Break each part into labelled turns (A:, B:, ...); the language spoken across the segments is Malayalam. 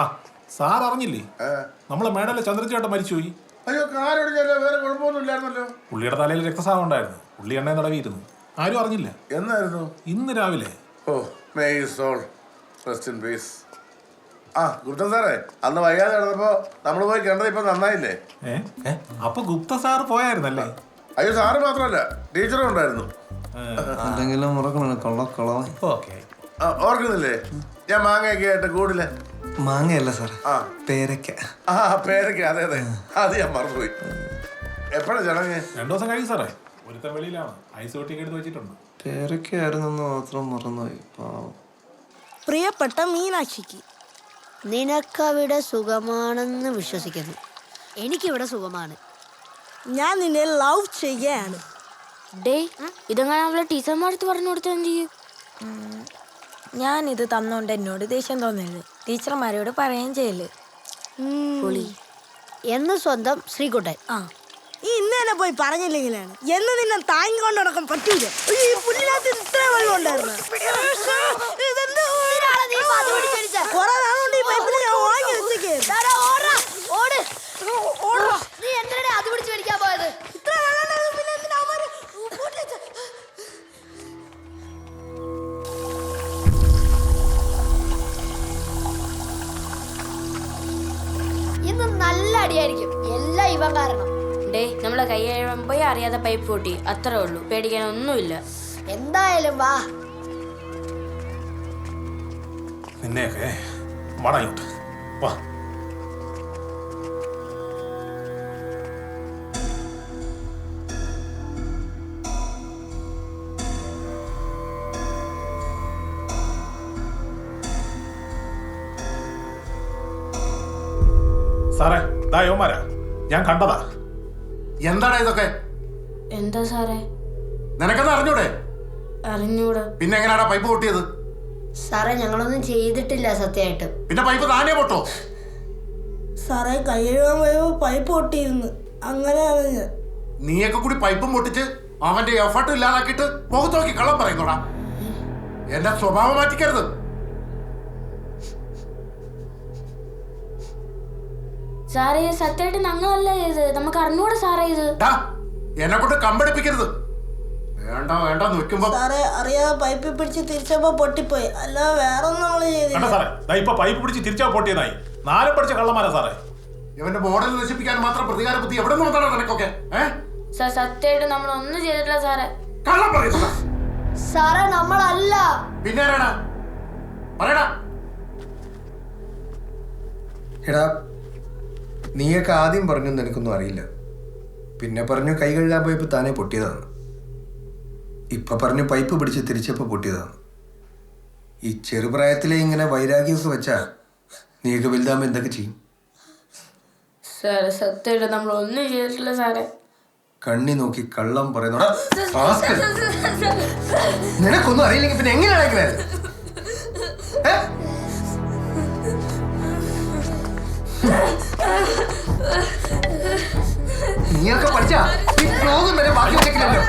A: ആ സാർ അറിഞ്ഞില്ലേ? നമ്മളെ മേഡല്ലേ ചന്ദ്രചേട്ടൻ മരിച്ചുപോയി.
B: അയ്യോ കാരൊടിഞ്ഞല്ലോ വേറെ കുഴപ്പമൊന്നുമില്ലായിരുന്നല്ലോ
A: പുള്ളിയുടെ തലയിൽ രക്തസാഹം ഉണ്ടായിരുന്നു. പുള്ളി എണ്ണ തടവിയിരുന്നു. ആരും അറിഞ്ഞില്ല.
B: എന്നായിരുന്നു?
A: ഇന്ന് രാവിലെ.
B: ഓ may soul. Rest in peace. ആ ഗുപ്ത സാറേ അന്ന് വൈകാതെ നടന്നപ്പോ നമ്മൾ പോയി കണ്ടത് ഇപ്പൊ നന്നായില്ലേ?
A: ഏ ഏ? അപ്പൊ ഗുപ്ത സാർ പോയായിരുന്നല്ലേ?
B: അയ്യോ സാറ് മാത്രമല്ല ടീച്ചറും ഉണ്ടായിരുന്നു.
C: എന്തെങ്കിലും
B: ഓർക്കുന്നില്ലേ? ഞാൻ മാങ്ങയൊക്കെ ആയിട്ട് കൂടില്ല?
C: മാങ്ങയല്ല സാർ
B: ആ.
C: പേരയ്ക്ക.
B: ആ പേരക്ക അതെ അതെ. അത് ഞാൻ മറന്നുപോയി. എപ്പോഴാ ചടങ്ങ്?
A: രണ്ടു ദിവസം കഴിയും സാറേ. ഒരുത്തൻ വെളിയിലാണ്. ഐസ് ഓട്ടി എടുത്ത് വെച്ചിട്ടുണ്ട്.
C: പേരയ്ക്കായിരുന്നെന്ന് മാത്രം മറന്നുപോയി. പാവം.
D: പ്രിയപ്പെട്ട മീനാക്ഷിക്ക്
E: നിനക്കവിടെ സുഖമാണെന്ന് വിശ്വസിക്കുന്നു. എനിക്കിവിടെ സുഖമാണ്.
D: ഞാൻ നിന്നെ ലവ് ചെയ്യുകയാണ്
F: ഡേ ഇതെങ്ങനെ അവളെ ടീച്ചർമാരടുത്ത് പറഞ്ഞു കൊടുത്താൽ എന്ത് ചെയ്യും?
G: ഞാൻ ഇത് തന്നോണ്ട് എന്നോട് ദേഷ്യം തോന്നരുത്. ടീച്ചർമാരോട് പറയുകയും ചെയ്യൽ.
E: പുളി. എന്ന് സ്വന്തം ശ്രീകുട്ടൻ.
G: ആ.
D: ഈ ഇന്നലെ തന്നെ പോയി പറഞ്ഞില്ലെങ്കിലാണ്. എന്ന് നിന്നെ താങ്ങിക്കൊണ്ട് നടക്കാൻ പറ്റൂല. ഈ പുല്ലിനകത്ത് ഇത്ര വെള്ളം ഉണ്ടായിരുന്നു. കുറെ നാളുകൊണ്ട് ഈ പൈപ്പിൽ ഞാൻ വാങ്ങി വെച്ചേക്കായിരുന്നു.
F: നമ്മളെ കൈ പോയി അറിയാതെ പൈപ്പ് പൊട്ടി അത്രേ ഉള്ളൂ. പേടിക്കാൻ ഒന്നുമില്ല.
E: എന്തായാലും വാ.
A: നിന്നെയൊക്കെ വാ. സാറേ ദാ യോമാരാ ഞാൻ കണ്ടതാ.
B: എന്താണ് ഇതൊക്കെ?
F: എന്താ സാറേ?
B: നിനക്കെന്ന് അറിഞ്ഞൂടെ?
F: അറിഞ്ഞൂടാ.
B: പിന്നെ എങ്ങനെയാടാ പൈപ്പ് പൊട്ടിയത്?
E: സാറേ ഞങ്ങളൊന്നും ചെയ്തിട്ടില്ല സത്യമായിട്ട്.
B: പിന്നെ പൈപ്പ് താനേ പൊട്ടോ?
D: സാറേ കൈ കഴുകാൻ പോയപ്പോ പൈപ്പ് പൊട്ടിയിരുന്നു. അങ്ങനെ ഞാൻ
B: നീയൊക്കെ കൂടി പൈപ്പും പൊട്ടിച്ച് അവന്റെ എഫർട്ട് ഇല്ലാതാക്കിയിട്ട് മുഖത്ത് നോക്കി കള്ളം പറയുന്നോടാ. എന്റെ സ്വഭാവം മാറ്റിക്കരുത്.
F: സാറേ സത്യമായിട്ട് ഞങ്ങളല്ല ഇത്. നമുക്ക് അറിഞ്ഞൂടെ സാറേ ഇത്.
B: എന്നെ കൊണ്ട് കമ്പടിപ്പിക്കരുത്. വേണ്ട വേണ്ട നിൽക്കുമ്പോ
D: സാറേ അറിയാതെ പൈപ്പിൽ പിടിച്ച് തിരിച്ചപ്പോ പൊട്ടിപ്പോയി. അല്ല വേറെ ഒന്നും നമ്മൾ
A: കണ്ട
D: ചെയ്തില്ല
A: സാറേ. ദാ ഇപ്പൊ പൈപ്പ് പിടിച്ച് തിരിച്ചാ പൊട്ടിയതായി. നാലും പഠിച്ച കള്ളമാരാ സാറേ.
B: ഇവന്റെ മോഡൽ നശിപ്പിക്കാൻ മാത്രം പ്രതികാര ബുദ്ധി എവിടെ വന്നാണ് നിനക്കൊക്കെ?
F: സാർ സത്യമായിട്ട് നമ്മൾ ഒന്നും ചെയ്തിട്ടില്ല സാറേ.
B: കള്ളം പറയുന്നതാ
E: സാറേ നമ്മളല്ല.
B: പിന്നെ പറയടാ.
C: എടാ നീയൊക്കെ ആദ്യം പറഞ്ഞു എനിക്കൊന്നും അറിയില്ല. പിന്നെ പറഞ്ഞു കൈ കഴുകാൻ പോയപ്പോൾ താനേ പൊട്ടിയതാണ്. ഇപ്പം പറഞ്ഞു പൈപ്പ് പിടിച്ച് തിരിച്ചപ്പോൾ പൊട്ടിയതാണ്. ഈ ചെറുപ്രായത്തിലെ ഇങ്ങനെ വൈരാഗ്യസ് വെച്ചാൽ നീയൊക്കെ വലുതാകുമ്പോൾ എന്തൊക്കെ ചെയ്യും?
F: സാറേ സത്യമായിട്ട് നമ്മൾ ഒന്നും ചെയ്തിട്ടില്ല സാറേ.
C: കണ്ണി നോക്കി കള്ളം പറയുന്നോടാ. നിനക്കൊന്നും അറിയില്ലെങ്കിൽ പിന്നെ എങ്ങനെയാണ് നീയൊക്കെ പഠിച്ച? ഈ ഫ്ലോഗും വരെ ബാക്കി വെച്ചിട്ടില്ലല്ലോ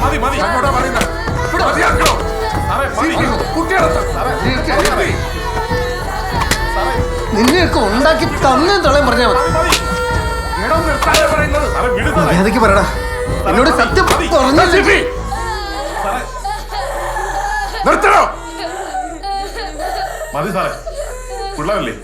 A: മതി, മതി.
B: അങ്ങോട്ടാ പറയുന്നത്. കുട്ടികളെ.
C: നിന്നെയൊക്കെ ഉണ്ടാക്കി തന്നെ തളയും പറഞ്ഞാൽ മതി. മര്യാദയ്ക്ക് പറയടാ. എന്നോട് സത്യം പറഞ്ഞില്ലേ
B: നിർത്തണോ?
A: മതി സാറേ. പിള്ളേരല്ലേ?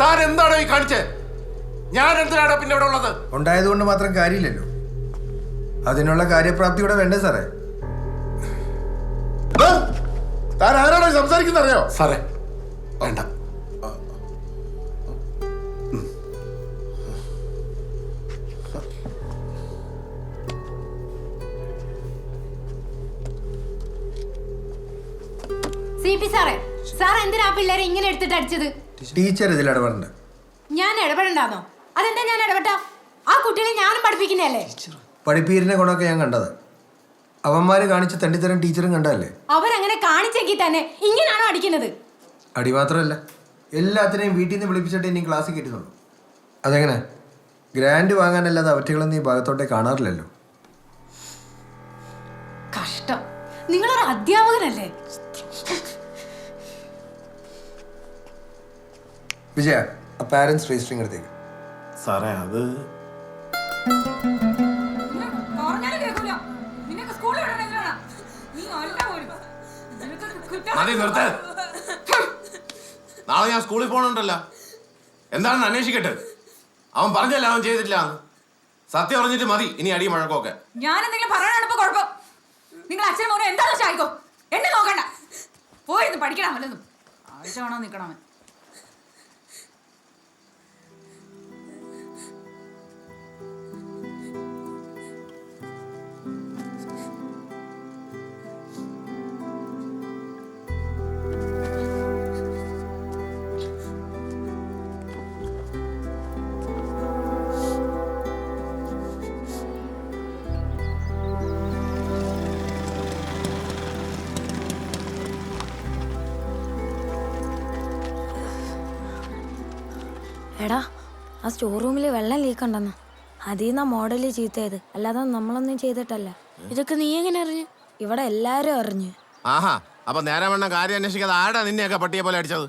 B: താൻ എന്താണോ ഈ കാണിച്ചത് ഞാൻ എന്തിനാണ് പിന്നെ ഇവിടെ ഉള്ളത്?
C: ഉണ്ടായതുകൊണ്ട് മാത്രം കാര്യമില്ലല്ലോ. അതിനുള്ള കാര്യപ്രാപ്തി ഇവിടെ വേണ്ടേ സാറേ?
B: താൻ ആരാണോ സംസാരിക്കുന്നത് അറിയോ?
H: സാറേ വേണ്ട.
I: സി പി സാറേ സാർ എന്തിനാ പിള്ളേരെ ഇങ്ങനെ എടുത്തിട്ട് അടിച്ചത്?
C: ടീച്ചർ ഇതിൽ ഇടപെടണ്ട.
I: ഞാൻ ഇടപെടണ്ടാന്നോ? അതെന്താ ഞാൻ ഇടപെട്ട? ആ കുട്ടികളെ ഞാനും പഠിപ്പിക്കുന്നതല്ലേ?
C: പഠിപ്പീരിനെ കൊണ്ടൊക്കെ ഞാൻ കണ്ടത്. അവന്മാര് കാണിച്ച തണ്ടിത്തരം ടീച്ചറും കണ്ടല്ലേ
I: അവരങ്ങനെ കാണിച്ചെങ്കിൽ തന്നെ ഇങ്ങനാണോ അടിക്കുന്നത്?
C: അടി മാത്രമല്ല എല്ലാത്തിനെയും വീട്ടിൽ നിന്ന് വിളിപ്പിച്ചിട്ട് ഇനി ക്ലാസ്സിൽ കിട്ടുന്നുള്ളൂ അതെങ്ങനെ? ഗ്രാൻഡ് വാങ്ങാനല്ലാതെ അവറ്റകളൊന്നും ഈ ഭാഗത്തോട്ടേ കാണാറില്ലല്ലോ.
I: കഷ്ടം. നിങ്ങളൊരു അധ്യാപകനല്ലേ?
C: വിജയ പാരൻസ് രജിസ്റ്ററിങ് എടുത്തേക്ക്.
A: സാറേ അത്
H: മതി നിർത്ത്. നാളെ ഞാൻ സ്കൂളിൽ പോകണുണ്ടല്ലോ എന്താണെന്ന് അന്വേഷിക്കട്ടെ. അവൻ പറഞ്ഞല്ല അവൻ ചെയ്തിട്ടില്ല സത്യം അറിഞ്ഞിട്ട് മതി ഇനി അടി മഴക്കൊക്കെ.
I: ഞാൻ എന്തെങ്കിലും പറയാനാണ് ഇപ്പൊ കുഴപ്പം. നിങ്ങൾ അച്ഛനും മോനും എന്താ വെച്ചായിക്കോ എന്നെ നോക്കണ്ട. പോയിരുന്നു പഠിക്കണം വല്ലതും. ആഴ്ച വേണോ
G: എടാ ആ സ്റ്റോർ റൂമിൽ വെള്ളം ലീക്ക് ഉണ്ടെന്ന്. അതിൽ നിന്നാ മോഡൽ ചീത്തയത്. അല്ലാതെ നമ്മളൊന്നും ചെയ്തിട്ടല്ല.
F: ഇതൊക്കെ നീ എങ്ങനെ അറിഞ്ഞു?
G: ഇവിടെ എല്ലാരും അറിഞ്ഞു.
H: ആഹാ അപ്പൊ നേരെ വണ്ണ കാര്യം അന്വേഷിക്കാതെ ആടാ നിന്നെയൊക്കെ പട്ടിയെ പോലെ അടിച്ചത്?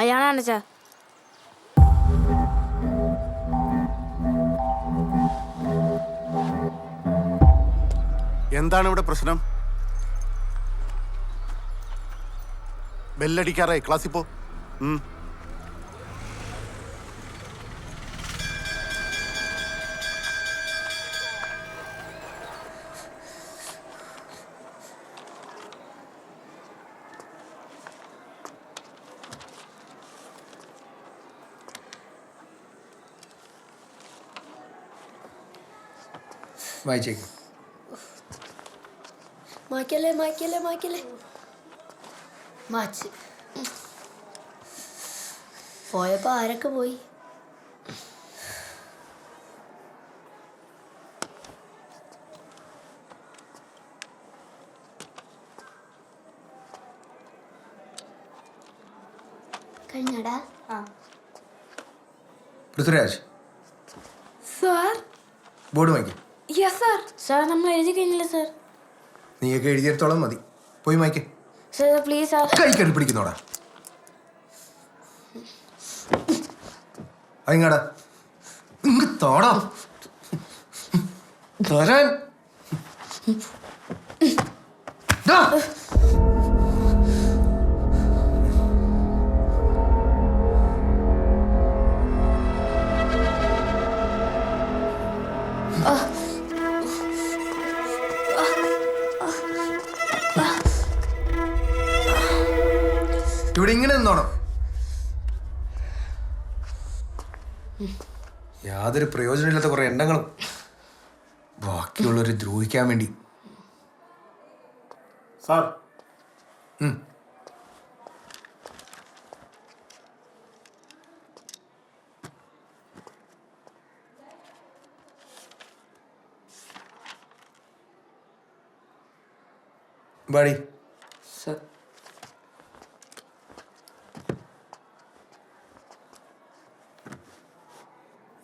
F: അയാളാണ് ചാ
J: എന്താണ് ഇവിടെ പ്രശ്നം? ബെല്ലടിക്കാറായി ക്ലാസ്സിൽ പോ.
C: വായിച്ചേക്ക്.
E: മായ്ക്കല്ലേ മായ്ക്കല്ലേ മായ്ക്കല്ലേ? മാച്ച്. പോയപ്പോ ആരൊക്കെ പോയി? കഴിഞ്ഞടാ.
C: പൃഥ്വിരാജ്.
F: സാർ?
C: ബോർഡ്
F: വാങ്ങിക്കും സാർ നമ്മൾ എഴുതി കഴിഞ്ഞില്ല സാർ?
C: നീയൊക്കെ എഴുതിയെടുത്തോളം മതി. പോയി മായ്ക്ക്.
F: Sir please sir.
C: കൈ കയറി പിടിക്കുന്നോടാ. അതിങ്ങടാ? ഇങ്ങ് തോടാ. തരാൻ. ദാ. ഇങ്ങനെ നിന്നോണം. യാതൊരു പ്രയോജനമില്ലാത്ത കുറെ എണ്ണങ്ങളും ബാക്കിയുള്ളവരെ ദ്രോഹിക്കാൻ വേണ്ടി.
A: സാർ.
C: ബാഡി ബാടി.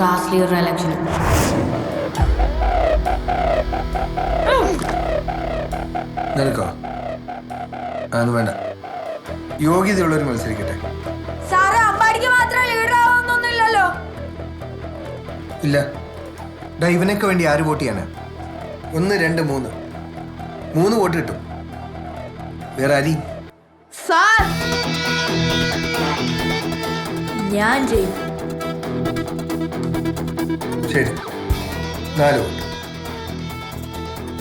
F: ലീഡർ ഇലക്ഷന്
C: നിനക്കോ? അതൊന്നും വേണ്ട. യോഗ്യതയുള്ളവർ മത്സരിക്കട്ടെ.
I: സാറ് അമ്പാടിക്ക് മാത്രം ലീഡർ ആവുന്നൊന്നുമില്ലല്ലോ
C: ഇല്ല. ഡാ ഇവനൊക്കെ വേണ്ടി ആര് വോട്ട് ചെയ്യാനാ? ഒന്ന് രണ്ട് മൂന്ന്. മൂന്ന് വോട്ട് കിട്ടും. വേറെ ആരി?
I: സാർ! ഞാൻ ചെയ്യും
C: ശരി. നാല് വോട്ട്.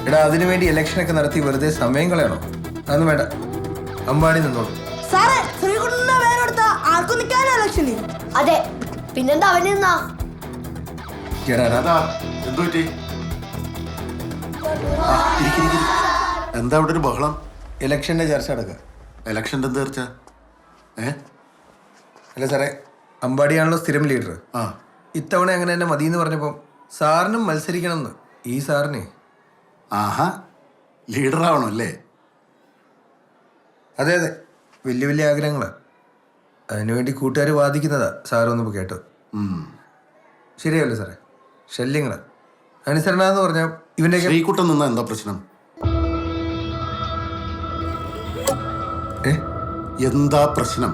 C: എടാ അതിനു വേണ്ടി ഇലക്ഷനൊക്കെ നടത്തി വെറുതെ സമയം കളയണോ? അതൊന്നും വേണ്ട. അമ്പാടി നിന്നോളൂ.
D: സാറേ ശ്രീകുട്ടന്റെ പേരെടുത്ത ആർക്കും നിൽക്കാനോ ഇലക്ഷന്
E: അതെ. പിന്നെന്താ അവന് നിന്നാ?
J: എന്താ ഇവിടെ ഒരു ബഹളം?
C: ഇലക്ഷന്റെ ചർച്ച നടക്കുക
J: ഇലക്ഷന്റെ എന്ത് തീർച്ച ഏ?
C: അല്ല സാറേ അമ്പാടിയാണല്ലോ സ്ഥിരം ലീഡർ
J: ആ.
C: ഇത്തവണ അങ്ങനെ തന്നെ മതി എന്ന് പറഞ്ഞപ്പോൾ സാറിനും മത്സരിക്കണമെന്ന്. ഈ സാറിനെ.
J: ആഹാ ലീഡർ ലീഡറാവണം അല്ലേ
C: അതെ അതെ. വലിയ വലിയ ആഗ്രഹങ്ങളാ. അതിനുവേണ്ടി കൂട്ടുകാർ വാദിക്കുന്നതാ സാറൊന്നിപ്പോൾ
J: കേട്ടോ.
C: ശരിയല്ലേ സാറേ? ശല്യങ്ങളാ. അനുസരണ എന്ന് പറഞ്ഞാൽ ഇവന്റെ
J: ശ്രീകുട്ടൻ നിന്നാ എന്താ പ്രശ്നം? എന്താ പ്രശ്നം?